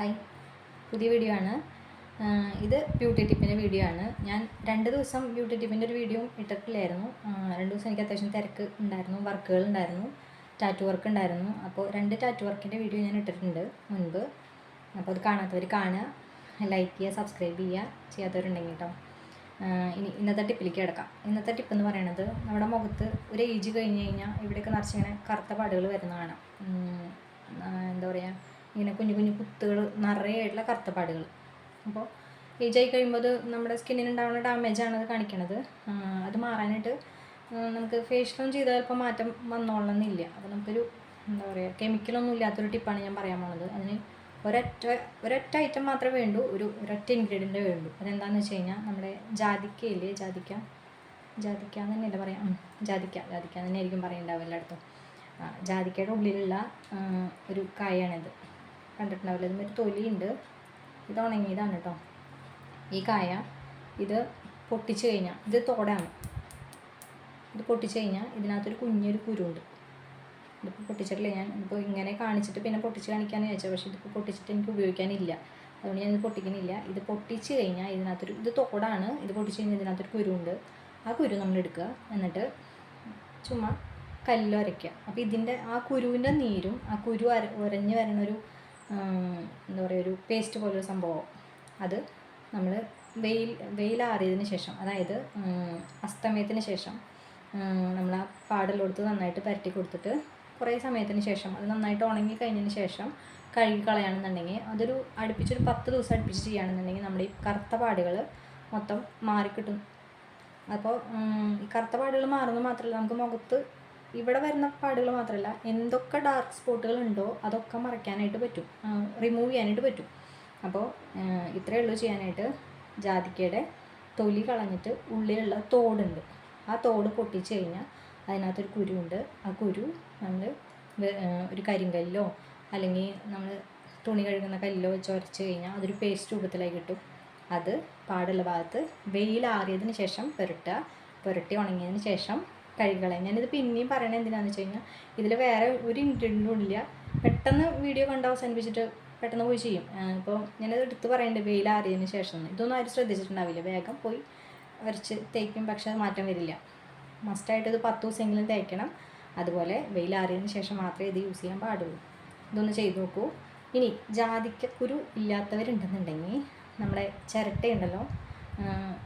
Hi. പുതിയ video ആണ്. ഇത് ബ്യൂട്ടി ടിപ്പിന്റെ വീഡിയോ ആണ്. ഞാൻ രണ്ട് ദിവസം ബ്യൂട്ടി ടിപ്പിന്റെ ഒരു വീഡിയോ ഇട്ടിട്ടില്ലായിരുന്നു. രണ്ട് ദിവസം എനിക്ക് അത്യാവശ്യം തിരക്ക് ഉണ്ടായിരുന്നു വർക്കുകൾ ഉണ്ടായിരുന്നു ടാറ്റു വർക്ക് ഉണ്ടായിരുന്നു. അപ്പോൾ രണ്ട് ടാറ്റു വർക്കിന്റെ വീഡിയോ ഞാൻ ഇട്ടിട്ടുണ്ട് മുൻപ്. അപ്പോൾ അത് കാണാത്തവർ കാണുക ലൈക്ക് ചെയ്യുക സബ്സ്ക്രൈബ് ചെയ്യുക ചെയ്യാത്തവരുണ്ടെങ്കിൽ കേട്ടോ ഇനി ഇന്നത്തെ ടിപ്പിലേക്ക് കിടക്കാം. ഇന്നത്തെ ടിപ്പ് എന്ന് പറയുന്നത് നമ്മുടെ മുഖത്ത് ഒരു ഏജ് കഴിഞ്ഞ് കഴിഞ്ഞാൽ ഇവിടെയൊക്കെ നിറച്ചിങ്ങനെ കറുത്ത പാടുകൾ വരുന്ന കാണാം ഉം, ആഹ് എന്താ പറയുക ഇങ്ങനെ കുഞ്ഞു കുഞ്ഞു കുത്തുകൾ നിറയെയുള്ള കറുത്തപ്പാടുകൾ. അപ്പോൾ ഏജ് ആയി കഴിയുമ്പോൾ അത് നമ്മുടെ സ്കിന്നിന് ഉണ്ടാകുന്ന ഡാമേജാണ് അത് കാണിക്കണത്. അത് മാറാനായിട്ട് നമുക്ക് ഫേഷ്യലൊന്നും ചെയ്താൽ ചിലപ്പോൾ മാറ്റം വന്നോളണമെന്നില്ല. അപ്പോൾ നമുക്കൊരു എന്താ പറയുക കെമിക്കലൊന്നും ഇല്ലാത്തൊരു ടിപ്പാണ് ഞാൻ പറയാൻ പോണത്. അതിന് ഒരൊറ്റ ഒരൊറ്റ ഐറ്റം മാത്രമേ വേണ്ടൂ. ഒരു ഒരൊറ്റ ഇൻഗ്രീഡിയന്റ് വേണ്ടൂ. അതെന്താണെന്ന് വെച്ച് കഴിഞ്ഞാൽ നമ്മുടെ ജാതിക്കയില്ലേ ജാതിക്ക. ജാതിക്ക എന്ന് തന്നെയല്ലേ പറയാം? ജാതിക്ക. ജാതിക്ക എന്ന് തന്നെ ആയിരിക്കും പറയണ്ടാവും എല്ലായിടത്തും ജാതിക്കയുടെ ഉള്ളിലുള്ള ഒരു കായാണിത് കണ്ടിട്ടുണ്ടാവില്ല. ഇതിന് ഒരു തൊലിയുണ്ട്. ഇത് ഉണങ്ങിയതാണ് കേട്ടോ ഈ കായ ഇത് പൊട്ടിച്ച് കഴിഞ്ഞാൽ ഇത് തോടാണ്. ഇത് പൊട്ടിച്ച് കഴിഞ്ഞാൽ ഇതിനകത്തൊരു കുഞ്ഞൊരു കുരുണ്ട് ഇതിപ്പോൾ പൊട്ടിച്ചിട്ടില്ല. ഞാൻ ഇപ്പോൾ ഇങ്ങനെ കാണിച്ചിട്ട് പിന്നെ പൊട്ടിച്ച് കാണിക്കാമെന്ന് ചോദിച്ചാൽ പക്ഷേ ഇതിപ്പോൾ പൊട്ടിച്ചിട്ട് എനിക്ക് ഉപയോഗിക്കാനില്ല. അതുകൊണ്ട് ഞാനിത് പൊട്ടിക്കുന്നില്ല ഇത് പൊട്ടിച്ച് കഴിഞ്ഞാൽ ഇതിനകത്തൊരു ഇത് തോടാണ്. ഇത് പൊട്ടിച്ച് കഴിഞ്ഞാൽ ഇതിനകത്തൊരു കുരുണ്ട് ആ കുരു നമ്മൾ എടുക്കുക. എന്നിട്ട് ചുമ്മാ കല്ലിൽ ഉരയ്ക്കുക അപ്പോൾ ഇതിന്റെ ആ കുരുവിന്റെ നീരും ആ കുരു അര ഉരഞ്ഞ് വരണൊരു എന്താ പറയുക ഒരു പേസ്റ്റ് പോലൊരു സംഭവം. അത് നമ്മൾ വെയിൽ വെയിലാറിയതിന് ശേഷം അതായത് അസ്തമയത്തിന് ശേഷം നമ്മൾ ആ പാടലെടുത്ത് നന്നായിട്ട് പരട്ടി കൊടുത്തിട്ട് കുറേ സമയത്തിന് ശേഷം അത് നന്നായിട്ട് ഉണങ്ങി കഴിഞ്ഞതിന് ശേഷം കഴുകി കളയുകയാണെന്നുണ്ടെങ്കിൽ അതൊരു അടുപ്പിച്ചൊരു പത്ത് ദിവസം അടുപ്പിച്ച് ചെയ്യുകയാണെന്നുണ്ടെങ്കിൽ നമ്മുടെ ഈ കറുത്ത പാടുകൾ മൊത്തം മാറിക്കിട്ടും. അപ്പോൾ ഈ കറുത്ത പാടുകൾ മാറുന്നത് മാത്രമല്ല നമുക്ക് മുഖത്ത് ഇവിടെ വരുന്ന പാടുകൾ മാത്രമല്ല എന്തൊക്കെ ഡാർക്ക് സ്പോട്ടുകൾ ഉണ്ടോ അതൊക്കെ മറയ്ക്കാനായിട്ട് പറ്റും. റിമൂവ് ചെയ്യാനായിട്ട് പറ്റും. അപ്പോൾ ഇത്രയേ ഉള്ളൂ ചെയ്യാനായിട്ട്. ജാതിക്കയുടെ തൊലി കളഞ്ഞിട്ട് ഉള്ളിലുള്ള തോടുണ്ട്. ആ തോട് പൊട്ടിച്ച് കഴിഞ്ഞാൽ അതിനകത്തൊരു കുരുണ്ട് ആ കുരു നമ്മൾ ഒരു കരിങ്കല്ലോ അല്ലെങ്കിൽ നമ്മൾ തുണി കഴുകുന്ന കല്ലോ വെച്ച് ഉരച്ച് കഴിഞ്ഞാൽ അതൊരു പേസ്റ്റ് രൂപത്തിലായി കിട്ടും. അത് പാടുള്ള ഭാഗത്ത് വെയിലാറിയതിന് ശേഷം പുരട്ടുക. പുരട്ടി ഉണങ്ങിയതിന് ശേഷം കഴുകളയാം ഞാനിത് പിന്നെയും പറയണത് എന്തിനാന്ന് വെച്ച് കഴിഞ്ഞാൽ ഇതിൽ വേറെ ഒരു ഇൻഗ്രീഡിയന്റും ഇല്ല. പെട്ടെന്ന് വീഡിയോ കണ്ട് അവസാനിപ്പിച്ചിട്ട് പെട്ടെന്ന് പോയി ചെയ്യും. ഇപ്പോൾ ഞാനത് എടുത്ത് പറയേണ്ടത് വെയിലാറിയതിന് ശേഷം. ഇതൊന്നും ആരും ശ്രദ്ധിച്ചിട്ടുണ്ടാവില്ല. വേഗം പോയി വരച്ച് തേക്കും പക്ഷെ അത് മാറ്റം വരില്ല. മസ്റ്റായിട്ട് ഇത് പത്ത് ദിവസമെങ്കിലും തേക്കണം. അതുപോലെ വെയിലാറിയതിന് ശേഷം മാത്രമേ ഇത് യൂസ് ചെയ്യാൻ പാടുള്ളൂ. ഇതൊന്ന് ചെയ്ത് നോക്കൂ. ഇനി ജാതിക്കക്കുരു ഇല്ലാത്തവരുണ്ടെന്നുണ്ടെങ്കിൽ നമ്മുടെ ചിരട്ടയുണ്ടല്ലോ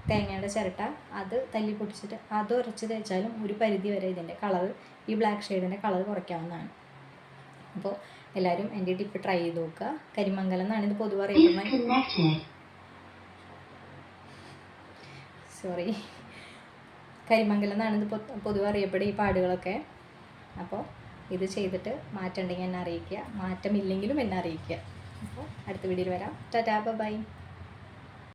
തേങ്ങയുടെ ചിരട്ട അത് തല്ലി പൊട്ടിച്ചിട്ട് അത് ഉരച്ച് തേച്ചാലും ഒരു പരിധി വരെ ഇതിന്റെ കളർ ഈ ബ്ലാക്ക് ഷെയ്ഡിന്റെ കളർ കുറയ്ക്കാവുന്നതാണ്. അപ്പോൾ എല്ലാവരും എന്റെ ടിപ്പ് ട്രൈ ചെയ്ത് നോക്കുക. കരിമംഗലം എന്നാണ് ഇത് പൊതുവെ അറിയപ്പെടുന്നത്. സോറി കരിമംഗലം എന്നാണ് ഇത് പൊതുവെ അറിയപ്പെടുക ഈ പാടുകളൊക്കെ. അപ്പോൾ ഇത് ചെയ്തിട്ട് മാറ്റം ഉണ്ടെങ്കിൽ എന്നെ അറിയിക്കുക. മാറ്റമില്ലെങ്കിലും എന്നെ അറിയിക്കുക. അപ്പോൾ അടുത്ത വീഡിയോയിൽ വരാം. Tata bye.